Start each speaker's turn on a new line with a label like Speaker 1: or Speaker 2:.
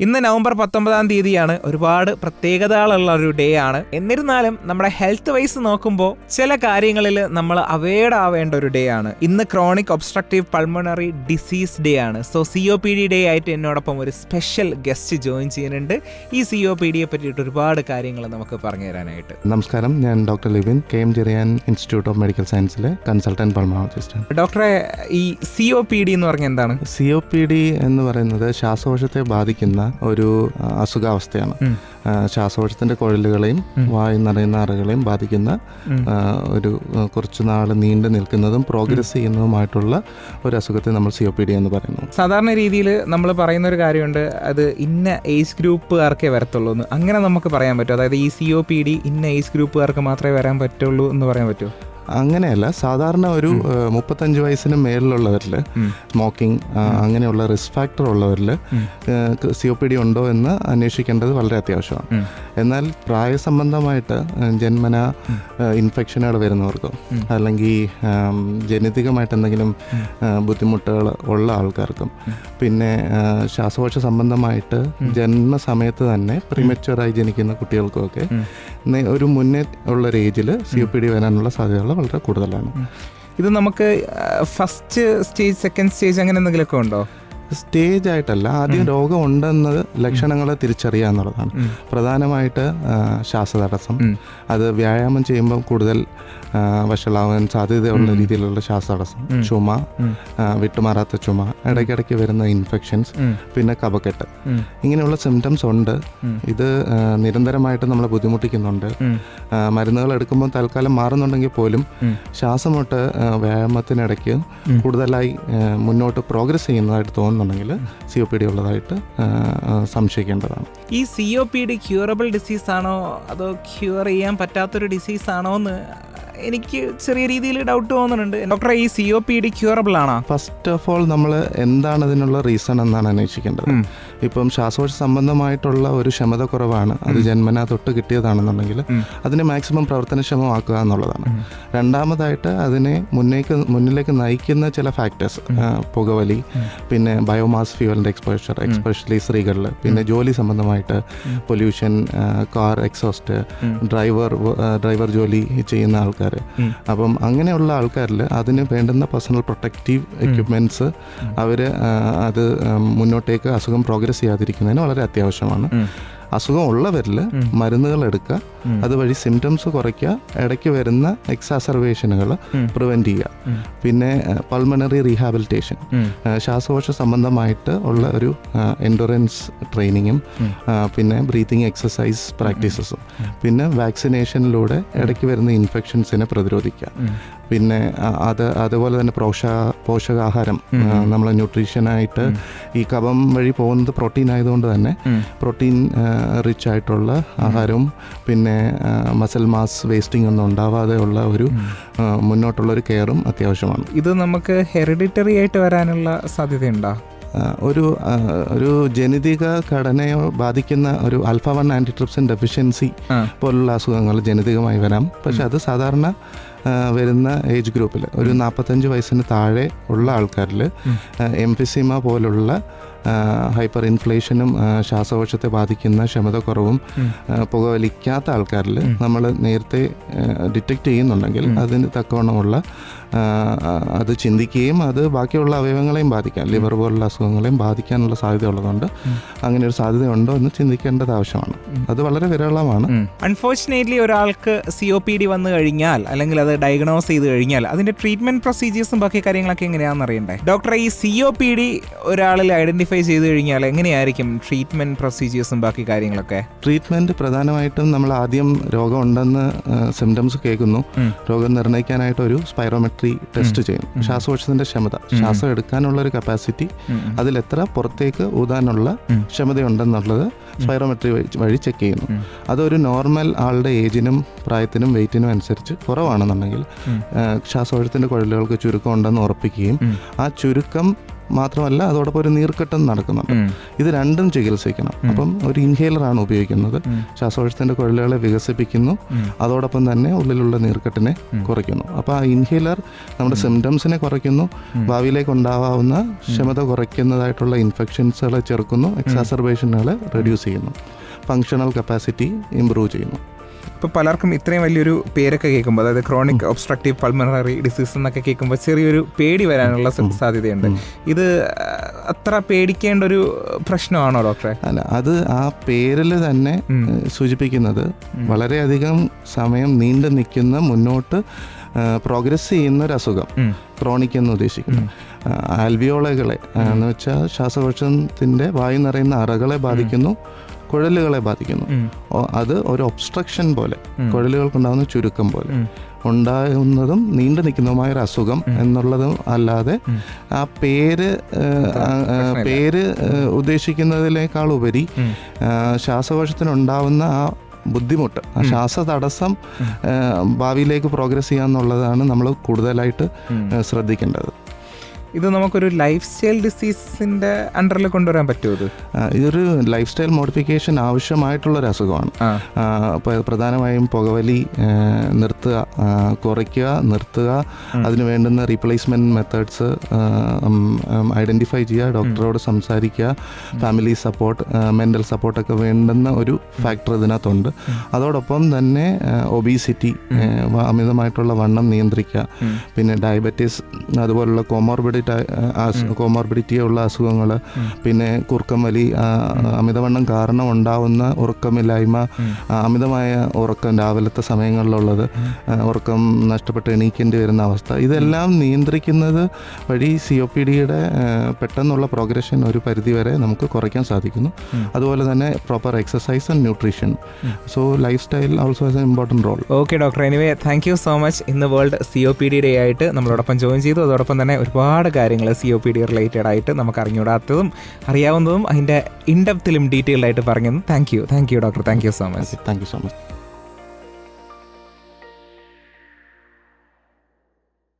Speaker 1: ഇന്ന് നവംബർ പത്തൊമ്പതാം തീയതിയാണ് ഒരുപാട് പ്രത്യേകതകളുള്ള ഒരു ഡേ ആണ്. എന്നിരുന്നാലും നമ്മുടെ ഹെൽത്ത് വൈസ് നോക്കുമ്പോൾ ചില കാര്യങ്ങളിൽ നമ്മൾ അവെയർഡ് ആവേണ്ട ഒരു ഡേ ആണ്. ഇന്ന് chronic obstructive pulmonary disease day ആണ്. So C O P D day ആയിട്ട് എന്നോടൊപ്പം ഒരു സ്പെഷ്യൽ ഗസ്റ്റ് ജോയിൻ ചെയ്യുന്നുണ്ട്. ഈ സി ഒ പി ഡിയെ പറ്റിയിട്ട് ഒരുപാട് കാര്യങ്ങൾ നമുക്ക് പറഞ്ഞു തരാനായിട്ട്.
Speaker 2: നമസ്കാരം. ഞാൻ doctor Livin K M Jerian institute of medical സയൻസിലെ consultant pulmonologist
Speaker 1: ഡോക്ടറെ ഈ സി ഒ പി ഡി എന്ന് പറഞ്ഞാൽ എന്താണ്?
Speaker 2: സി ഒ പി ഡി എന്ന് പറയുന്നത് ശ്വാസകോശത്തെ ബാധിക്കുന്ന ഒരു അസുഖാവസ്ഥയാണ്. ശ്വാസകോശത്തിന്റെ കുഴലുകളെയും വായു നിറയുന്ന അറകളെയും ബാധിക്കുന്ന ഒരു കുറച്ചു നാൾ നീണ്ടു നിൽക്കുന്നതും പ്രോഗ്രസ് ചെയ്യുന്നതുമായിട്ടുള്ള ഒരു അസുഖത്തെ നമ്മൾ സി ഒ പി ഡി എന്ന് പറയുന്നു.
Speaker 1: സാധാരണ രീതിയിൽ നമ്മൾ പറയുന്ന ഒരു കാര്യമുണ്ട് അത് ഇന്ന ഏജ് ഗ്രൂപ്പുകാർക്കേ വരത്തുള്ളൂ എന്ന്. അങ്ങനെ നമുക്ക് പറയാൻ പറ്റും അതായത് ഈ സി ഒ പി ഡി ഇന്ന ഏജ് ഗ്രൂപ്പുകാർക്ക് മാത്രമേ വരാൻ പറ്റുള്ളൂ എന്ന് പറയാൻ പറ്റുമോ?
Speaker 2: അങ്ങനെയല്ല സാധാരണ ഒരു മുപ്പത്തഞ്ച് വയസ്സിന്
Speaker 1: മേലിലുള്ളവരിൽ
Speaker 2: സ്മോക്കിംഗ് അങ്ങനെയുള്ള റിസ്ക് ഫാക്ടർ ഉള്ളവരിൽ. സി ഒ പി ഡി ഉണ്ടോ എന്ന് അന്വേഷിക്കേണ്ടത് വളരെ അത്യാവശ്യമാണ്. എന്നാൽ പ്രായസംബന്ധമായിട്ട് ജന്മന ഇൻഫെക്ഷനുകൾ വരുന്നവർക്കോ അല്ലെങ്കിൽ ജനിതകമായിട്ട് എന്തെങ്കിലും ബുദ്ധിമുട്ടുകൾ ഉള്ള ആൾക്കാർക്കും പിന്നെ ശ്വാസകോശ സംബന്ധമായിട്ട് ജന്മസമയത്ത് തന്നെ പ്രിമച്ചുവറായി ജനിക്കുന്ന കുട്ടികൾക്കുമൊക്കെ ഒരു മുന്നേ ഉള്ള ഒരു ഏജിൽ സി ഒ പി ഡി വരാനുള്ള സാധ്യതകൾ വളരെ കൂടുതലാണ്.
Speaker 1: ഇത് നമുക്ക് ഫസ്റ്റ് സ്റ്റേജ് സെക്കൻഡ് സ്റ്റേജ് അങ്ങനെ എന്തെങ്കിലുമൊക്കെ ഉണ്ടോ?
Speaker 2: സ്റ്റേജ് ആയിട്ടല്ല ആദ്യം രോഗം ഉണ്ടെന്നത് ലക്ഷണങ്ങളെ തിരിച്ചറിയുക എന്നുള്ളതാണ് പ്രധാനമായിട്ട് ശ്വാസതടസ്സം. അത് വ്യായാമം ചെയ്യുമ്പോൾ കൂടുതൽ വഷളാവാൻ സാധ്യതയുള്ള രീതിയിലുള്ള ശ്വാസതടസ്സം. ചുമ വിട്ടുമാറാത്ത ചുമ ഇടയ്ക്കിടയ്ക്ക് വരുന്ന ഇൻഫെക്ഷൻസ് പിന്നെ
Speaker 1: കപക്കെട്ട്
Speaker 2: ഇങ്ങനെയുള്ള സിംറ്റംസ് ഉണ്ട്. ഇത് നിരന്തരമായിട്ട് നമ്മളെ ബുദ്ധിമുട്ടിക്കുന്നുണ്ട്. മരുന്നുകൾ എടുക്കുമ്പോൾ തൽക്കാലം മാറുന്നുണ്ടെങ്കിൽ പോലും ശ്വാസമൊട്ട് വ്യായാമത്തിനിടയ്ക്ക് കൂടുതലായി മുന്നോട്ട് പ്രോഗ്രസ് ചെയ്യുന്നതായിട്ട് തോന്നുന്നുണ്ടെങ്കിൽ സി ഒ പി ഡി ഉള്ളതായിട്ട് സംശയിക്കേണ്ടതാണ്.
Speaker 1: ഈ C O P D curable disease ആണോ? അതോ ക്യൂർ ചെയ്യാൻ പറ്റാത്തൊരു ഡിസീസ് ആണോ എന്ന് എനിക്ക് ചെറിയ രീതിയിൽ ഡൗട്ട് തോന്നുന്നുണ്ട്. ഡോക്ടർ ഈ C O P D curable ആണോ?
Speaker 2: ഫസ്റ്റ് ഓഫ് ഓൾ നമ്മൾ എന്താണ് അതിനുള്ള റീസൺ എന്നാണ് അന്വേഷിക്കേണ്ടത്. ഇപ്പം ശ്വാസകോശ സംബന്ധമായിട്ടുള്ള ഒരു ക്ഷമത കുറവാണ്. അത് ജന്മന തൊട്ട് കിട്ടിയതാണെന്നുണ്ടെങ്കിൽ. അതിനെ മാക്സിമം പ്രവർത്തനക്ഷമമാക്കുക എന്നുള്ളതാണ്. രണ്ടാമതായിട്ട് അതിനെ മുന്നേക്ക് മുന്നിലേക്ക് നയിക്കുന്ന ചില ഫാക്ടേഴ്സ് പുകവലി പിന്നെ ബയോമാസ് ഫ്യൂവലിന്റെ എക്സ്പോഷർ എക്സ്പെഷ്യലി സ്ത്രീകളിൽ. പിന്നെ ജോലി സംബന്ധമായിട്ട് pollution car exhaust driver driver ജോലി ചെയ്യുന്ന ആൾക്കാർ അപ്പം അങ്ങനെയുള്ള ആൾക്കാരിൽ അതിന് വേണ്ടുന്ന പേഴ്സണൽ പ്രൊട്ടക്റ്റീവ് എക്യുപ്മെന്റ്സ് അവർ അത് മുന്നോട്ടേക്ക് അസുഖം പ്രോഗ്രസ് ചെയ്യാതിരിക്കുന്നതിന് വളരെ അത്യാവശ്യമാണ്. അസുഖം ഉള്ളവരിൽ മരുന്നുകൾ എടുക്കുക. അതുവഴി സിംറ്റംസ് കുറയ്ക്കുക. ഇടയ്ക്ക് വരുന്ന എക്സാസർവേഷനുകൾ. പ്രിവെന്റ് ചെയ്യുക. പിന്നെ പൾമണറി റീഹാബിലിറ്റേഷൻ ശ്വാസകോശ സംബന്ധമായിട്ട് ഉള്ള ഒരു എൻഡുറൻസ് ട്രെയിനിങ്ങും പിന്നെ ബ്രീത്തിങ് എക്സസൈസ് പ്രാക്ടീസസും പിന്നെ വാക്സിനേഷനിലൂടെ ഇടയ്ക്ക് വരുന്ന ഇൻഫെക്ഷൻസിനെ പ്രതിരോധിക്കുക. പിന്നെ അത് അതുപോലെ തന്നെ പോഷ പോഷകാഹാരം. നമ്മൾ ന്യൂട്രീഷനായിട്ട് ഈ കഫം വഴി പോകുന്നത് പ്രോട്ടീൻ ആയതുകൊണ്ട് തന്നെ പ്രോട്ടീൻ റിച്ച് ആയിട്ടുള്ള ആഹാരവും പിന്നെ മസിൽ മാസ് വേസ്റ്റിംഗ് ഒന്നും ഉണ്ടാവാതെ ഉള്ള ഒരു മുന്നോട്ടുള്ള ഒരു കെയറും അത്യാവശ്യമാണ്.
Speaker 1: ഇത് നമുക്ക് ഹെറിഡിറ്ററി ആയിട്ട് വരാനുള്ള സാധ്യതയുണ്ടോ?
Speaker 2: ഒരു ഒരു ജനിതക ഘടനയെ ബാധിക്കുന്ന ഒരു ആൽഫ വൺ ആന്റിട്രിപ്സിൻ ഡെഫിഷ്യൻസി പോലുള്ള അസുഖങ്ങൾ ജനിതകമായി വരാം. പക്ഷെ അത് സാധാരണ വരുന്ന ഏജ് ഗ്രൂപ്പിൽ ഒരു നാൽപ്പത്തഞ്ച് വയസ്സിന് താഴെ ഉള്ള ആൾക്കാരിൽ. എംഫിസിമ പോലുള്ള ഹൈപ്പർ ഇൻഫ്ലേഷനും ശ്വാസകോശത്തെ ബാധിക്കുന്ന ക്ഷമത കുറവും പുകവലിക്കാത്ത ആൾക്കാരിൽ നമ്മൾ നേരത്തെ ഡിറ്റക്റ്റ് ചെയ്യുന്നുണ്ടെങ്കിൽ അതിന് തക്കവണ്ണമുള്ള അത് ചിന്തിക്കുകയും അത് ബാക്കിയുള്ള അവയവങ്ങളെയും ബാധിക്കാം. ലിവർ പോലുള്ള അസുഖങ്ങളെയും ബാധിക്കാനുള്ള സാധ്യത ഉള്ളതുകൊണ്ട് അങ്ങനെ ഒരു സാധ്യത ഉണ്ടോ എന്ന് ചിന്തിക്കേണ്ടത് ആവശ്യമാണ്. അത് വളരെ വിരളമാണ്.
Speaker 1: അൺഫോർച്ചുനേറ്റ്ലി ഒരാൾക്ക് സി ഒ പി ഡി വന്നു കഴിഞ്ഞാൽ അല്ലെങ്കിൽ അത് ഡയഗ്നോസ് ചെയ്ത് കഴിഞ്ഞാൽ അതിന്റെ ട്രീറ്റ്മെന്റ് പ്രൊസീജിയേഴ്സും ബാക്കി കാര്യങ്ങളൊക്കെ എങ്ങനെയാണെന്ന് അറിയണ്ടേ? ഡോക്ടർ ഈ സി ഒ പി ഡി ഒരാളിൽ ഐഡന്റിഫൈ ചെയ്ത് കഴിഞ്ഞാൽ എങ്ങനെയായിരിക്കും ട്രീറ്റ്മെന്റ് പ്രൊസീജിയേഴ്സും ബാക്കി കാര്യങ്ങളൊക്കെ?
Speaker 2: ട്രീറ്റ്മെന്റ് പ്രധാനമായിട്ടും നമ്മൾ ആദ്യം രോഗം ഉണ്ടെന്ന് സിംറ്റംസ് കേൾക്കുന്നു.
Speaker 1: രോഗം
Speaker 2: രോഗം നിർണയിക്കാനായിട്ട് ഒരു സ്പൈറോമെട്രി ടെസ്റ്റ് ചെയ്യും. ശ്വാസകോശത്തിന്റെ ക്ഷമത. ശ്വാസം എടുക്കാനുള്ള ഒരു കപ്പാസിറ്റി. അതിൽ എത്ര പുറത്തേക്ക് ഊതാനുള്ള. ക്ഷമതയുണ്ടെന്നുള്ളത് സ്പൈറോമെട്രി വഴി ചെക്ക് ചെയ്യുന്നു. അതൊരു നോർമൽ ആളുടെ ഏജിനും പ്രായത്തിനും വെയിറ്റിനും അനുസരിച്ച് കുറവാണെന്നുണ്ടെങ്കിൽ ശ്വാസകോശത്തിന്റെ കുഴലുകൾക്ക് ചുരുക്കം ഉണ്ടെന്ന് ഉറപ്പിക്കുകയും ആ ചുരുക്കം മാത്രമല്ല അതോടൊപ്പം ഒരു നീർക്കെട്ടും നടക്കുന്നുണ്ട്. ഇത് രണ്ടും ചികിത്സിക്കണം. അപ്പം ഒരു ഇൻഹേലറാണ് ഉപയോഗിക്കുന്നത്. ശ്വാസകോശത്തിന്റെ കുഴലുകളെ വികസിപ്പിക്കുന്നു. അതോടൊപ്പം തന്നെ ഉള്ളിലുള്ള നീർക്കെട്ടിനെ കുറയ്ക്കുന്നു. അപ്പോൾ ആ ഇൻഹേലർ നമ്മുടെ സിംറ്റംസിനെ കുറയ്ക്കുന്നു. ഭാവിയിലേക്ക് ഉണ്ടാവാവുന്ന ക്ഷമത കുറയ്ക്കുന്നതായിട്ടുള്ള ഇൻഫെക്ഷൻസുകളെ ചെറുക്കുന്നു എക്സാസർബേഷനുകളെ റെഡ്യൂസ് ചെയ്യുന്നു. ഫങ്ഷണൽ കപ്പാസിറ്റി ഇമ്പ്രൂവ് ചെയ്യുന്നു.
Speaker 1: ഇപ്പൊ പലർക്കും ഇത്രയും വലിയൊരു പേരൊക്കെ കേൾക്കുമ്പോൾ അതായത് ക്രോണിക് ഒബ്സ്ട്രക്റ്റീവ് പൾമണറി ഡിസീസ് എന്നൊക്കെ കേൾക്കുമ്പോൾ ചെറിയൊരു പേടി വരാനുള്ള സാധ്യതയുണ്ട്. ഇത് അത്ര പേടിക്കേണ്ട ഒരു പ്രശ്നമാണോ ഡോക്ടറെ?
Speaker 2: അല്ല അത് ആ പേരിൽ തന്നെ സൂചിപ്പിക്കുന്നത്. വളരെയധികം സമയം നീണ്ടു നിൽക്കുന്ന മുന്നോട്ട് പ്രോഗ്രസ് ചെയ്യുന്ന ഒരു അസുഖം. ക്രോണിക് എന്ന് ഉദ്ദേശിക്കുന്നത് ആൽവിയോളകളെ എന്ന് വെച്ചാൽ ശ്വാസകോശത്തിന്റെ വായു നിറയുന്ന അറകളെ ബാധിക്കുന്നു. കുഴലുകളെ ബാധിക്കുന്നു. അത് ഒരു ഒബ്സ്ട്രക്ഷൻ പോലെ കുഴലുകൾക്കുണ്ടാകുന്ന ചുരുക്കം പോലെ. ഉണ്ടാകുന്നതും നീണ്ടു നിൽക്കുന്നതുമായ ഒരു അസുഖം എന്നുള്ളതും അല്ലാതെ ആ പേര് പേര് ഉദ്ദേശിക്കുന്നതിനേക്കാൾ ഉപരി ശ്വാസകോശത്തിനുണ്ടാവുന്ന ആ ബുദ്ധിമുട്ട് ആ ശ്വാസ തടസ്സം ഭാവിയിലേക്ക് പ്രോഗ്രസ് ചെയ്യാന്നുള്ളതാണ് നമ്മൾ കൂടുതലായിട്ട് ശ്രദ്ധിക്കേണ്ടത്.
Speaker 1: ഇത് നമുക്കൊരു ലൈഫ് സ്റ്റൈൽ ഡിസീസിന്റെ അണ്ടറിൽ കൊണ്ടുവരാൻ പറ്റുമോ ഇത്?
Speaker 2: ഇതൊരു ലൈഫ് സ്റ്റൈൽ മോഡിഫിക്കേഷൻ ആവശ്യമായിട്ടുള്ളൊരു അസുഖമാണ്.
Speaker 1: ആ.
Speaker 2: ആ, പ്രധാനമായും പുകവലി നിർത്തുക കുറയ്ക്കുക നിർത്തുക അതിന് വേണ്ടുന്ന റീപ്ലേസ്മെന്റ് മെത്തേഡ്സ് ഐഡന്റിഫൈ ചെയ്യുക ഡോക്ടറോട് സംസാരിക്കുക ഫാമിലി സപ്പോർട്ട് മെന്റൽ സപ്പോർട്ടൊക്കെ വേണ്ടുന്ന ഒരു ഫാക്ടർ ഇതിനകത്തുണ്ട്. അതോടൊപ്പം തന്നെ ഒബീസിറ്റി അമിതമായിട്ടുള്ള വണ്ണം നിയന്ത്രിക്കുക. പിന്നെ ഡയബറ്റീസ് അതുപോലുള്ള കോമോർബിഡിറ്റി കോമോർബിഡിറ്റി ഉള്ള അസുഖങ്ങൾ പിന്നെ കുറുക്കം വലി അമിതവണ്ണം കാരണം ഉണ്ടാവുന്ന ഉറക്കമില്ലായ്മ അമിതമായ ഉറക്കം രാവിലത്തെ സമയങ്ങളിലുള്ളത് ഉറക്കം നഷ്ടപ്പെട്ട് എണീക്കേണ്ടി വരുന്ന അവസ്ഥ. ഇതെല്ലാം നിയന്ത്രിക്കുന്നത് വഴി സി ഒ പി ഡിയുടെ പെട്ടെന്നുള്ള പ്രോഗ്രഷൻ ഒരു പരിധിവരെ നമുക്ക് കുറയ്ക്കാൻ സാധിക്കുന്നു. അതുപോലെ തന്നെ proper exercise and nutrition so life style also has a important role
Speaker 1: okay doctor anyway thank you so much ഇന്ന് world C O P D day ആയിട്ട് നമ്മളോടൊപ്പം ജോയിൻ ചെയ്തു. അതോടൊപ്പം തന്നെ ഒരുപാട് കാര്യങ്ങൾ C O P D related ആയിട്ട് നമുക്ക് അറിഞ്ഞുകൂടാത്തതും അറിയാവുന്നതും അതിന്റെ ഇൻഡെപ്തിലും ഡീറ്റെയിൽഡ് ആയിട്ട് പറഞ്ഞു thank you thank you doctor thank you so much
Speaker 2: thank you so much